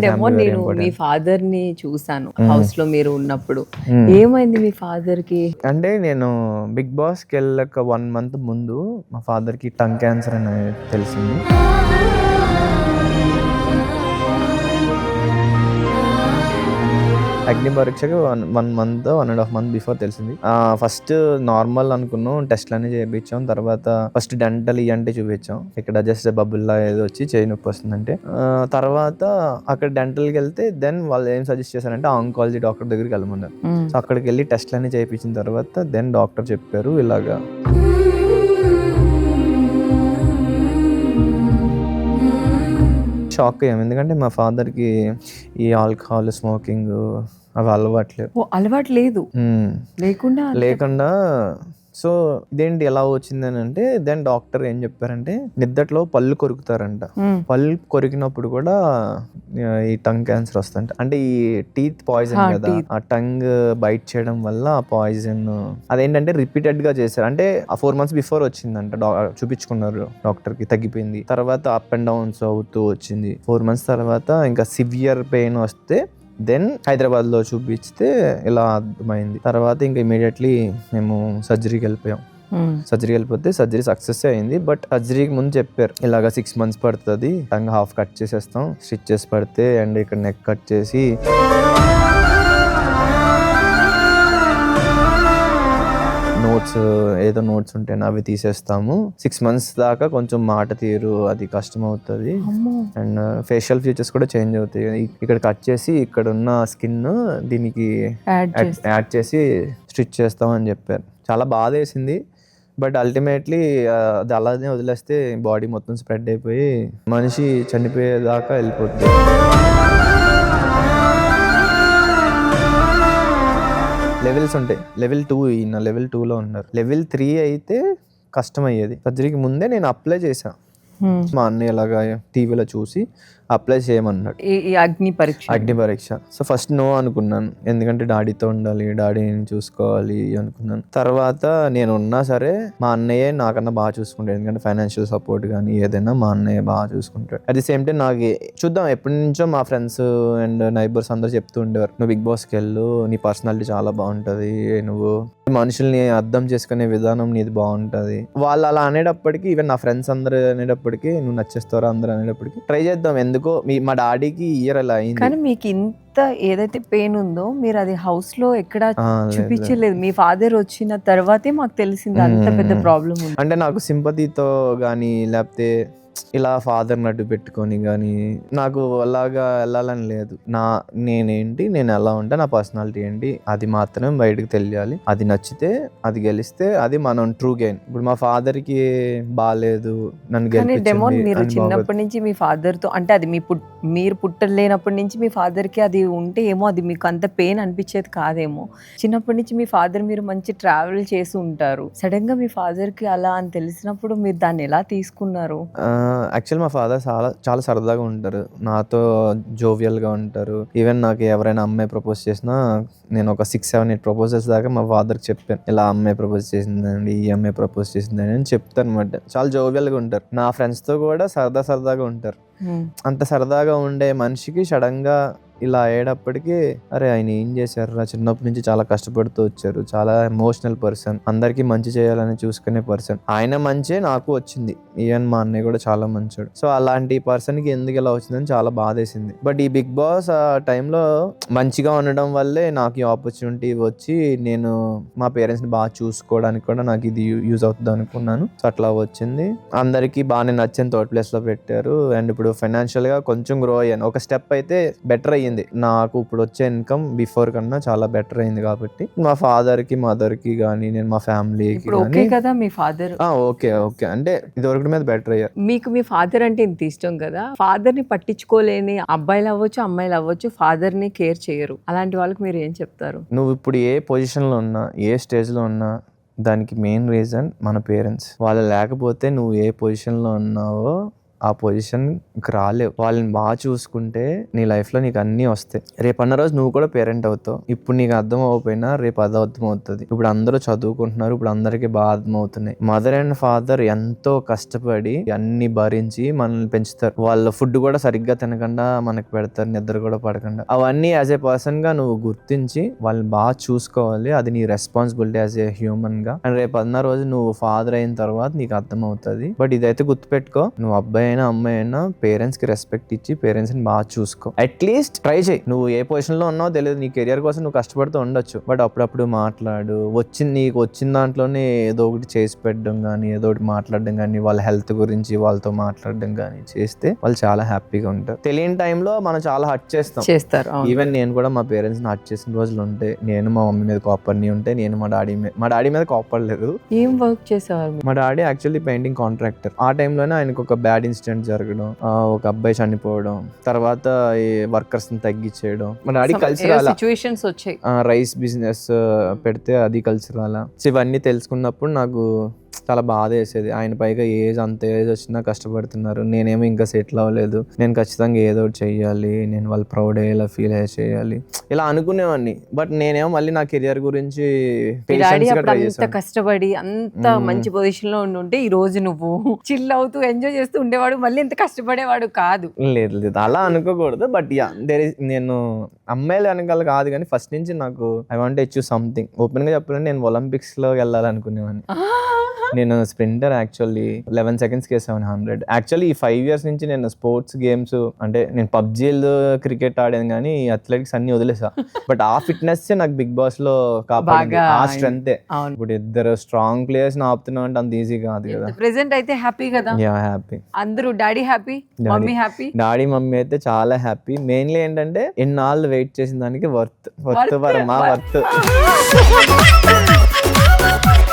very నేను మీ. ఫాదర్ని చూసాను హౌస్లో మీరు ఉన్నప్పుడు. Hmm. ఏమైంది మీ ఫాదర్కి అంటే నేను బిగ్ బాస్కి వెళ్ళక వన్ మంత్ ముందు మా ఫాదర్కి టంగ్ క్యాన్సర్ అనేది తెలిసింది. అగ్ని పరీక్షకి one one month one and half month before తెలిసింది. ఫస్ట్ నార్మల్ అనుకున్నాం టెస్ట్లు అన్ని చేయించాం తర్వాత ఫస్ట్ డెంటల్ అంటే చూపించాం. ఇక్కడ జస్ట్ బబుల్లా ఏదో వచ్చి చేయి నొప్పి వస్తుందంటే. తర్వాత అక్కడ డెంటల్కి వెళ్తే దెన్ వాళ్ళు ఏం సజెస్ట్ చేశారంటే ఆంకాలజీ డాక్టర్ దగ్గరికి వెళ్ళమన్నారు. సో అక్కడికి వెళ్ళి టెస్ట్లు అన్ని చేయించిన తర్వాత దెన్ డాక్టర్ చెప్పారు ఇలాగా. షాక్ అయ్యాం ఎందుకంటే మా ఫాదర్కి ఈ ఆల్కహాల్ స్మోకింగ్ అవి అలవాట్లేవు ఓ అలవాటు లేదు. లేకుండా లేకుండా సో ఇదేంటి ఎలా వచ్చిందని అంటే దెన్ డాక్టర్ ఏం చెప్పారంటే నిద్దట్లో పళ్ళు కొరుకుతారంట. పళ్ళు కొరికినప్పుడు కూడా ఈ టంగ్ క్యాన్సర్ వస్తుంట అంటే ఈ టీత్ పాయిజన్ కదా. ఆ టంగ్ బైట్ చేయడం వల్ల ఆ పాయిజన్ అదేంటంటే రిపీటెడ్గా చేశారు. అంటే ఆ ఫోర్ మంత్స్ బిఫోర్ వచ్చిందంట చూపించుకున్నారు డాక్టర్కి తగ్గిపోయింది. తర్వాత అప్ అండ్ డౌన్స్ అవుతూ వచ్చింది. ఫోర్ మంత్స్ తర్వాత ఇంకా సివియర్ పెయిన్ వస్తే దెన్ హైదరాబాద్లో చూపిస్తే ఇలా అర్థమైంది. తర్వాత ఇంకా ఇమీడియట్లీ మేము సర్జరీకి వెళ్ళిపోయాం. Hmm. సర్జరీ వెళ్ళిపోతే సర్జరీ సక్సెస్ అయింది. బట్ సర్జరీకి ముందు చెప్పారు. ఇలాగ సిక్స్ మంత్స్ పడుతుంది. టంగ్ హాఫ్ కట్ చేసేస్తాం. స్టిచ్చెస్ పడితే అండ్ ఇక్కడ నెక్ కట్ చేసి నోట్స్ ఏదో నోట్స్ ఉంటే అవి తీసేస్తాము. సిక్స్ మంత్స్ దాకా కొంచెం మాట తీరు అది కష్టం అవుతుంది అండ్ ఫేషియల్ ఫీచర్స్ కూడా చేంజ్ అవుతాయి. ఇక్కడ కట్ చేసి ఇక్కడ ఉన్న స్కిన్ దీనికి యాడ్ యాడ్ చేసి యాడ్ చేసి స్టిచ్ చేస్తామని చెప్పారు. చాలా బాధ వేసింది బట్ అల్టిమేట్లీ అది అలానే వదిలేస్తే బాడీ మొత్తం స్ప్రెడ్ అయిపోయి మనిషి చనిపోయేదాకా వెళ్ళిపోతుంది లెవెల్స్ ఉంటాయి. లెవెల్ టూ ఈయన లెవెల్ టూలో ఉన్నారు. లెవెల్ త్రీ అయితే కష్టం అయ్యేది సర్జరీకి ముందే నేను అప్లై చేశాను మా అన్నయ్య ఇలాగా టీవీలో చూసి అప్లై చేయమన్నాడు. ఈ అగ్ని పరీక్ష. అగ్ని పరీక్ష. సో ఫస్ట్ నో అనుకున్నాను. ఎందుకంటే డాడీతో ఉండాలి డాడీని చూసుకోవాలి అనుకున్నాను. తర్వాత నేను ఉన్నా సరే మా అన్నయ్య నాకన్నా బాగా చూసుకుంటాడు. ఎందుకంటే ఫైనాన్షియల్ సపోర్ట్ కానీ ఏదైనా మా అన్నయ్య బాగా చూసుకుంటాడు. అట్ ది సేమ్ టైం నాకు చూద్దాం ఎప్పటి నుంచో మా ఫ్రెండ్స్ అండ్ నైబర్స్ అందరూ చెప్తూ ఉండేవారు. నువ్వు బిగ్ బాస్కి వెళ్ళు నీ పర్సనాలిటీ చాలా బాగుంటుంది నువ్వు మనుషుల్ని అర్థం చేసుకునే విధానం నీది బాగుంటుంది. వాళ్ళు అలా అనేటప్పటికి ఈవెన్ నా ఫ్రెండ్స్ అందరూ అనేటప్పటికి నువ్వు నచ్చేస్తారా అందరూ అనేటప్పటికి ట్రై చేద్దాం ఎందుకో మీ మా డాడీకి ఇయర్ అలా అయింది కానీ మీకు ఇంత ఏదైతే పెయిన్ ఉందో మీరు అది హౌస్లో ఎక్కడ. చూపించలేదు మీ ఫాదర్ వచ్చిన తర్వాతే మాకు తెలిసింది అంత పెద్ద. ప్రాబ్లం ఉంది అంటే నాకు సింపతితో కానీ లేకపోతే ఇలా ఫాదర్ నడ్డు పెట్టుకొని కానీ నాకు అలాగా వెళ్ళాలని లేదు. నా నేనేంటి నేను ఎలా ఉంటా నా పర్సనాలిటీ ఏంటి అది మాత్రమే బయటకు తెలియాలి. అది నచ్చితే అది గెలిస్తే అది మనం ట్రూ గెయిన్ ఇప్పుడు మా father కి బాగాలేదు నన్ను గెలిపించండి మీరు. చిన్నప్పటి నుంచి మీ father తో అంటే అది మీ పుట్ మీరు పుట్టలేనప్పటి నుంచి మీ father కి అది ఉంటే ఏమో అది మీకు అంత పెయిన్ అనిపించేది కాదేమో. చిన్నప్పటి నుంచి మీ ఫాదర్ మీరు మంచి ట్రావెల్ చేసి ఉంటారు. సడన్గా మీ father కి అలా అని తెలిసినప్పుడు మీరు దాన్ని ఎలా తీసుకున్నారు? యాక్చువల్ మా ఫాదర్ చాలా చాలా సరదాగా ఉంటారు. నాతో జోవియల్గా ఉంటారు. ఈవెన్ నాకు ఎవరైనా అమ్మాయి ప్రపోజ్ చేసినా నేను ఒక సిక్స్ సెవెన్ ఎయిట్ ప్రపోజల్స్ దాకా మా ఫాదర్కి చెప్పాను. ఇలా అమ్మాయి ప్రపోజ్ చేసిందండి ఈ అమ్మాయి ప్రపోజ్ చేసిందని అని చెప్తాను అనమాట చాలా జోవియల్గా ఉంటారు. నా ఫ్రెండ్స్తో కూడా సరదా సరదాగా ఉంటారు. మ్మ్. అంత సరదాగా ఉండే మనిషికి సడన్గా ఇలా అయ్యేటప్పటికి అరే ఆయన ఏం చేశారు రా చిన్నప్పటి నుంచి చాలా కష్టపడుతూ వచ్చారు. చాలా ఎమోషనల్ పర్సన్ అందరికీ మంచి చేయాలని చూసుకునే పర్సన్ ఆయన మంచి నాకు వచ్చింది. ఈవెన్ మా అన్నయ్య కూడా చాలా మంచోడు. సో అలాంటి పర్సన్కి ఎందుకు ఇలా వచ్చిందని చాలా బాధేసింది. బట్ ఈ బిగ్ బాస్ ఆ టైంలో మంచిగా ఉండడం వల్లే నాకు ఈ ఆపర్చునిటీ వచ్చి నేను మా పేరెంట్స్ని బాగా చూసుకోవడానికి కూడా నాకు ఇది యూజ్ అవుతుంది అనుకున్నాను. సో అట్లా వచ్చింది. అందరికీ బాగానే నచ్చిన థర్డ్ ప్లేస్లో పెట్టారు. అండ్ ఇప్పుడు ఫైనాన్షియల్గా కొంచెం గ్రో అయ్యాను. ఒక స్టెప్ అయితే బెటర్ అయ్యింది. నాకు ఇప్పుడు వచ్చే ఇన్కమ్ బిఫోర్ కన్నా చాలా బెటర్ అయింది కాబట్టి మా ఫాదర్కి మదర్కి కానీ నేను మా ఫ్యామిలీకి ఓకే కదా మీ ఫాదర్ ఓకే ఓకే అంటే ఇది వరకు మీద బెటర్ అయ్యారు మీకు మీ ఫాదర్ అంటే ఇంత ఇష్టం కదా? ఫాదర్ని పట్టించుకోలేని అబ్బాయిలు అవ్వచ్చు అమ్మాయిలు అవ్వచ్చు ఫాదర్ని కేర్ చేయరు. అలాంటి వాళ్ళకి మీరు ఏం చెప్తారు? నువ్వు ఇప్పుడు ఏ పొజిషన్లో ఉన్నా ఏ స్టేజ్లో ఉన్నా దానికి మెయిన్ రీజన్ మన పేరెంట్స్ వాళ్ళు లేకపోతే నువ్వు ఏ పొజిషన్లో ఉన్నావో ఆ పొజిషన్కి రాలేవు. వాళ్ళని బాగా చూసుకుంటే నీ లైఫ్లో నీకు అన్నీ వస్తాయి. రేపు అన్న రోజు నువ్వు కూడా పేరెంట్ అవుతావు. ఇప్పుడు నీకు అర్థం అవ్వకపోయినా రేపు అది అర్థం అవుతుంది ఇప్పుడు అందరూ చదువుకుంటున్నారు. ఇప్పుడు అందరికీ బాగా అర్థం అవుతున్నాయి మదర్ అండ్ ఫాదర్ ఎంతో కష్టపడి అన్ని భరించి మనల్ని పెంచుతారు. వాళ్ళ ఫుడ్ కూడా సరిగ్గా తినకుండా మనకు పెడతారు. నిద్ర కూడా పడకుండా. అవన్నీ యాజ్ ఏ పర్సన్గా నువ్వు గుర్తించి వాళ్ళని బాగా చూసుకోవాలి. అది నీ రెస్పాన్సిబిలిటీ యాజ్ ఏ హ్యూమన్గా. అండ్ రేపు అన్న రోజు నువ్వు ఫాదర్ అయిన తర్వాత నీకు అర్థం అవుతుంది బట్ ఇదైతే గుర్తుపెట్టుకో. నువ్వు అబ్బాయి అయినా అమ్మాయి అయినా పేరెంట్స్కి రెస్పెక్ట్ ఇచ్చి పేరెంట్స్ని బాగా చూసుకో. అట్లీస్ట్ ట్రై చేయి. నువ్వు ఏ పొజిషన్లో ఉన్నావో తెలియదు నీ కెరియర్ కోసం నువ్వు కష్టపడుతూ ఉండొచ్చు. బట్ అప్పుడప్పుడు మాట్లాడు. వచ్చింది నీకు వచ్చిన దాంట్లోనే ఏదో ఒకటి చేసి పెట్టడం కానీ ఏదో ఒకటి మాట్లాడడం కానీ వాళ్ళ హెల్త్ గురించి వాళ్ళతో మాట్లాడడం కానీ చేస్తే వాళ్ళు చాలా హ్యాపీగా ఉంటారు. తెలియని టైంలో మనం చాలా హర్ట్ చేస్తాం. చేస్తారు. ఈవెన్ నేను కూడా మా పేరెంట్స్ని హర్ట్ చేసిన రోజులు ఉంటాయి నేను మా మమ్మీ మీద కోపడిని ఉంటే నేను మా డాడీ మీద మా డాడీ మీద కోపడలేదు ఏం వర్క్ చేసేవారు? మా డాడీ యాక్చువల్లీ పెయింటింగ్ కాంట్రాక్టర్ ఆ టైంలోనే ఆయనకు ఒక బ్యాడ్ ఇన్సిడెంట్ జరగడం ఆ, ఒక అబ్బాయి చనిపోవడం తర్వాత ఈ వర్కర్స్ని తగ్గించేయడం మా డాడీ కలిసి రాలా? సిచ్యువేషన్స్ వచ్చాయి? రైస్ బిజినెస్ పెడితే అది కలిసి రాలా? సో ఇవన్నీ తెలుసుకున్నప్పుడు నాకు చాలా బాధ వేసేది. ఆయన పైగా ఏజ్ అంత ఏజ్ వచ్చినా కష్టపడుతున్నారు. నేనేమో ఇంకా సెటిల్ అవ్వలేదు. నేను ఖచ్చితంగా ఏదో ఒకటి చెయ్యాలి. నేను వాళ్ళు ప్రౌడ్ అయ్యేలా ఫీల్ అయ్యే చేయాలి. ఇలా అనుకునేవాడిని. బట్ నేనేమో మళ్ళీ నా కెరియర్ గురించి అంత. కష్టపడి అంత. మంచి పొజిషన్లో ఉండి ఉంటే ఈ రోజు నువ్వు చిల్ అవుతూ ఎంజాయ్ చేస్తూ ఉండేవాడు. మళ్ళీ ఇంత కష్టపడేవాడు కాదు. లేదు లేదు. అలా అనుకోకూడదు. బట్ యా నేను అమ్మాయిలు వెనకాల కాదు కానీ ఫస్ట్ నుంచి నాకు ఐ వాంట్ అచీవ్ సంథింగ్ ఓపెన్గా చెప్పాలంటే నేను ఒలింపిక్స్లో వెళ్ళాలనుకునేవాడిని. నేను స్ప్రింటర్ యాక్చువల్లీ లెవెన్ సెకండ్స్కి సెవెన్ హండ్రెడ్ యాక్చువల్లీ ఈ ఫైవ్ ఇయర్స్ నుంచి నేను స్పోర్ట్స్ గేమ్స్ అంటే నేను పబ్జీలు క్రికెట్ ఆడాను కానీ అథ్లెటిక్స్ అన్ని వదిలేసా. బట్ ఆ ఫిట్నెస్ నాకు బిగ్ బాస్లో కాపాడింది. బాగా ఆ స్ట్రెంతే ఇప్పుడు ఇద్దరు స్ట్రాంగ్ ప్లేయర్స్ ఆపుతున్నాం అంటే అంత ఈజీ కాదు కదా. ప్రెసెంట్ అయితే హ్యాపీ కదా? యా హ్యాపీ అందరూ daddy happy. Mummy happy daddy mummy అయితే చాలా హ్యాపీ మెయిన్లీ ఏంటంటే ఎన్నాళ్ళు వెయిట్ చేసిన దానికి వర్త్ వర్త్ worth. వర్త్